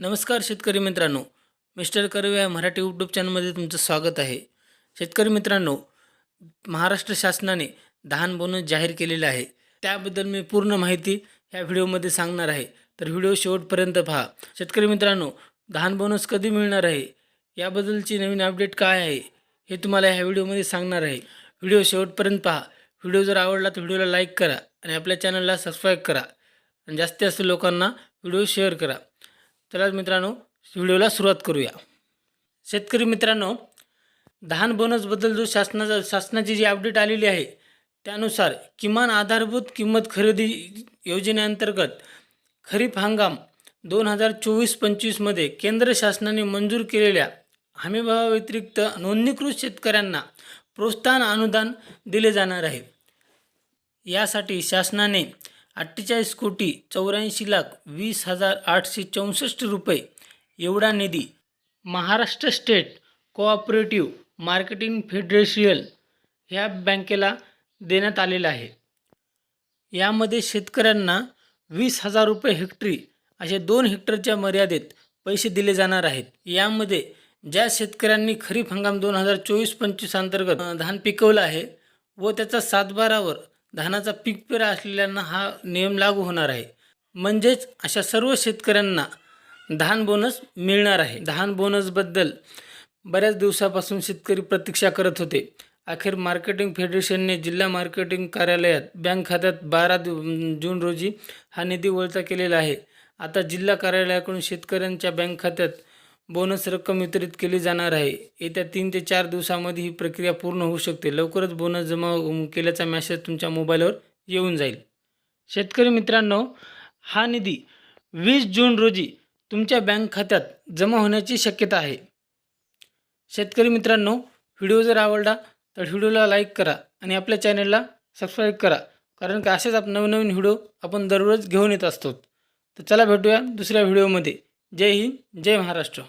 नमस्कार शेतकरी मित्रांनो. मिस्टर कर्वे या मराठी यूट्यूब चॅनलमध्ये तुमचं स्वागत आहे. शेतकरी मित्रांनो महाराष्ट्र शासनाने दहान बोनस जाहीर केलेला आहे. त्याबद्दल मी पूर्ण माहिती ह्या व्हिडिओमध्ये सांगणार आहे. तर व्हिडिओ शेवटपर्यंत पहा. शेतकरी मित्रांनो दहान बोनस कधी मिळणार आहे? याबद्दलची नवीन अपडेट काय आहे? हे तुम्हाला ह्या व्हिडिओमध्ये सांगणार आहे. व्हिडिओ शेवटपर्यंत पहा. व्हिडिओ जर आवडला तर व्हिडिओला लाईक करा आणि आपल्या चॅनलला सबस्क्राईब करा. आणि जास्तीत जास्त लोकांना व्हिडिओ शेअर करा. चला मित्रांनो व्हिडिओला सुरुवात करूया. शेतकरी मित्रांनो धान बोनसबद्दल जो शासनाचा शासनाची जी अपडेट आलेली आहे त्यानुसार किमान आधारभूत किंमत खरेदी योजनेअंतर्गत खरीप हंगाम दोन हजार चोवीस पंचवीसमध्ये केंद्र शासनाने मंजूर केलेल्या हमीभावाव्यतिरिक्त नोंदणीकृत शेतकऱ्यांना प्रोत्साहन अनुदान दिले जाणार आहे. यासाठी शासनाने अठ्ठेचाळीस कोटी चौऱ्याऐंशी लाख वीस हजार आठशे चौसष्ट रुपये एवढा निधी Maharashtra state cooperative marketing federation ह्या बँकेला देण्यात आलेला आहे. यामध्ये शेतकऱ्यांना वीस हजार रुपये हेक्टरी असे दोन हेक्टरच्या मर्यादेत पैसे दिले जाणार आहेत. यामध्ये ज्या शेतकऱ्यांनी खरीप हंगाम दोन हजार चोवीस पंचवीस अंतर्गत धान पिकवलं आहे व त्याचा सातबारावर धानाचा पीक पेरा असलेल्यांना हा नियम लागू होणार आहे. म्हणजेच अशा सर्व शेतकऱ्यांना धान बोनस मिळणार आहे. धान बोनसबद्दल बऱ्याच दिवसापासून शेतकरी प्रतीक्षा करत होते. अखेर मार्केटिंग फेडरेशनने जिल्हा मार्केटिंग कार्यालयात बँक खात्यात बारा जून रोजी हा निधी वळता केलेला आहे. आता जिल्हा कार्यालयाकडून शेतकऱ्यांच्या बँक खात्यात बोनस रक्कम वितरित केली जाणार आहे. येत्या तीन ते चार दिवसामध्ये ही प्रक्रिया पूर्ण होऊ शकते. लवकरच बोनस जमा केल्याचा मेसेज तुमच्या मोबाईलवर येऊन जाईल. शेतकरी मित्रांनो हा निधी वीस जून रोजी तुमच्या बँक खात्यात जमा होण्याची शक्यता आहे. शेतकरी मित्रांनो व्हिडिओ जर आवडला तर व्हिडिओला लाईक करा आणि आपल्या चॅनलला सबस्क्राईब करा. कारण की असेच आप नवनवीन व्हिडिओ आपण दररोज घेऊन येत असतो. तर चला भेटूया दुसऱ्या व्हिडिओमध्ये. जय हिंद जय महाराष्ट्र.